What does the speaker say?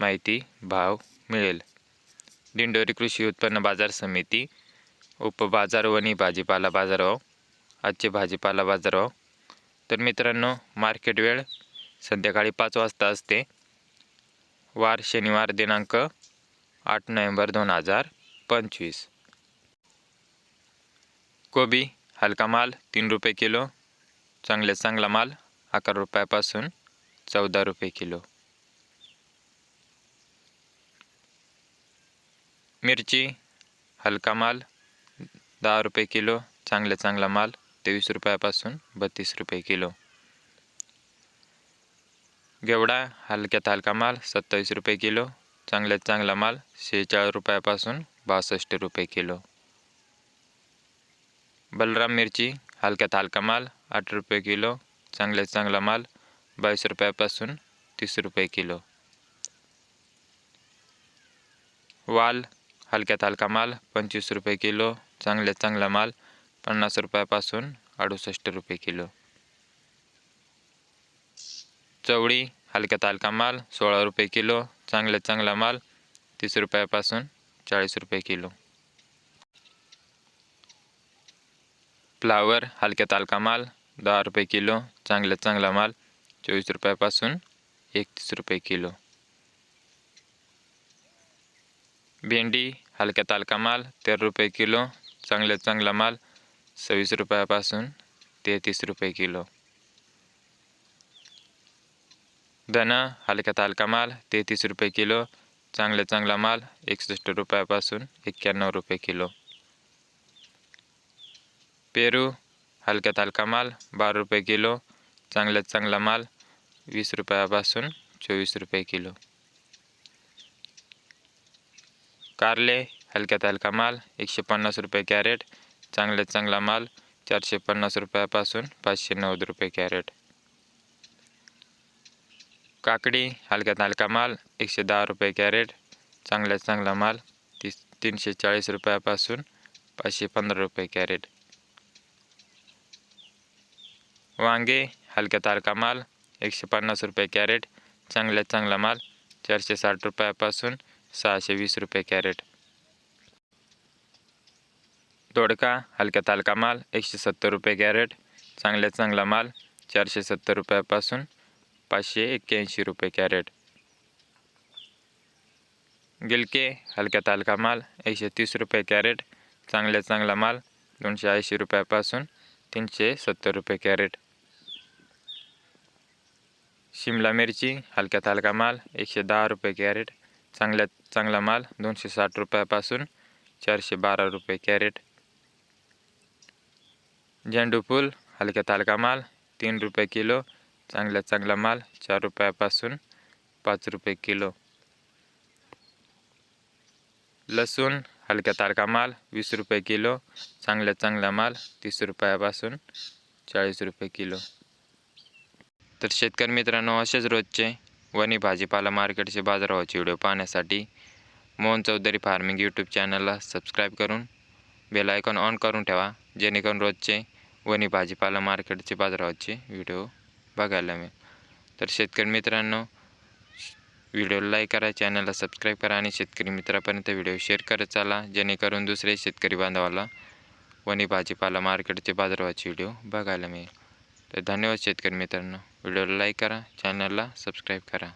माहिती भाव मिळेल. दिंडोरी कृषी उत्पन्न बाजार समिती उपबाजार वणी भाजीपाला बाजारभाव आजचे भाजीपाला बाजारभाव. तर मित्रांनो मार्केट वेळ संध्याकाळी पाच वाजता असते. वार शनिवार दिनांक आठ नोव्हेंबर दोन हजार पंचवीस. कोबी हलका माल तीन रुपये किलो. चांगल्यात चांगला माल अकरा रुपयापासून चौदा रुपये किलो. मिरची हलका माल दहा रुपये किलो चांगला चांगला माल तेवीस रुपयापासून बत्तीस रुपये किलो. गेवडा हलक्यात हलका माल सत्तावीस रुपये किलो चांगल्यात चांगला माल शेहेचाळीस रुपयापासून बासष्ट रुपये किलो. बलराम मिरची हलक्यात हलका माल आठ रुपये किलो चांगल्यात चांगला माल बावीस रुपयापासून तीस रुपये किलो. वाल हलक्यात हलका माल पंचवीस रुपये किलो चांगल्यात चांगला माल पन्नास रुपयापासून अडुसष्ट रुपये किलो. चवळी हलक्यात हलका माल सोळा रुपये किलो चांगल्यात चांगला माल तीस रुपयापासून चाळीस रुपये किलो. फ्लावर हलक्यात हलका माल दहा रुपये किलो चांगल्यात चांगला माल चोवीस रुपयापासून एकतीस रुपये किलो. भेंडी हलक्या तालका माल तेरा रुपये किलो चांगल्यात चांगला माल सव्वीस रुपयापासून तेहतीस रुपये किलो. धना हलक्या तालका माल तेहतीस रुपये किलो चांगल्या चांगला माल एकसष्ट रुपयापासून एक्क्याण्णव रुपये किलो. पेरू हलक्यात हलका माल बारा रुपये किलो चांगल्यात चांगला माल वीस रुपयापासून चोवीस रुपये किलो. कारले हलक्यात हलका माल एकशे पन्नास रुपये कॅरेट चांगल्यात चांगला माल चारशे पन्नास रुपयापासून पाचशे नव्वद रुपये कॅरेट. काकडी हलक्यात हलका माल एकशे दहा रुपये कॅरेट चांगल्यात चांगला माल तीस तीनशे चाळीस रुपयापासून पाचशे पंधरा रुपये कॅरेट. वांगे हलक्यात हलका माल एकशे पन्नास रुपये कॅरेट चांगल्यात चांगला माल चारशे साठ रुपयापासून सहाशे वीस रुपये कॅरेट. दोडका हलक्या तालका माल एकशे सत्तर रुपये कॅरेट. चांगल्यात चांगला माल चारशे सत्तर रुपयापासून पाचशे एक्क्याऐंशी रुपये कॅरेट. गिलके हलक्या तालका माल एकशे तीस रुपये कॅरेट. चांगल्यात चांगला माल दोनशे ऐंशी रुपयापासून तीनशे सत्तर रुपये कॅरेट. शिमला मिरची हलक्या तालका माल एकशे दहा रुपये कॅरेट. चांगल्यात चांगला माल दोनशे साठ रुपयापासून चारशे बारा रुपये कॅरेट. झेंडू फूल हलक्यात हलका माल तीन रुपये किलो चांगल्यात चांगला माल चार रुपयापासून पाच रुपये किलो. लसूण हलक्या तारका माल वीस रुपये किलो चांगल्या चांगला माल तीस रुपयापासून चाळीस रुपये किलो. तर शेतकरी मित्रांनो असेच रोजचे वणी भाजीपाला मार्केटचे बाजारभावाचे व्हिडिओ पाहण्यासाठी मोहन चौधरी फार्मिंग यूट्यूब चॅनलला सबस्क्राईब करून बेल आयकॉन ऑन करून ठेवा जेणेकरून रोजचे वणी भाजीपाला मार्केटचे बाजारभावाचे व्हिडिओ बघायला मिळेल. तर शेतकरी मित्रांनो व्हिडिओला लाईक करा चॅनलला सबस्क्राईब करा आणि शेतकरी मित्रापर्यंत व्हिडिओ शेअर करत चाला जेणेकरून दुसरे शेतकरी बांधवाला वणी भाजीपाला मार्केटचे बाजारभावाचे व्हिडिओ बघायला मिळेल. तर धन्यवाद शेतकरी मित्रांनो. व्हिडिओला लाईक करा चॅनलला सबस्क्राईब करा.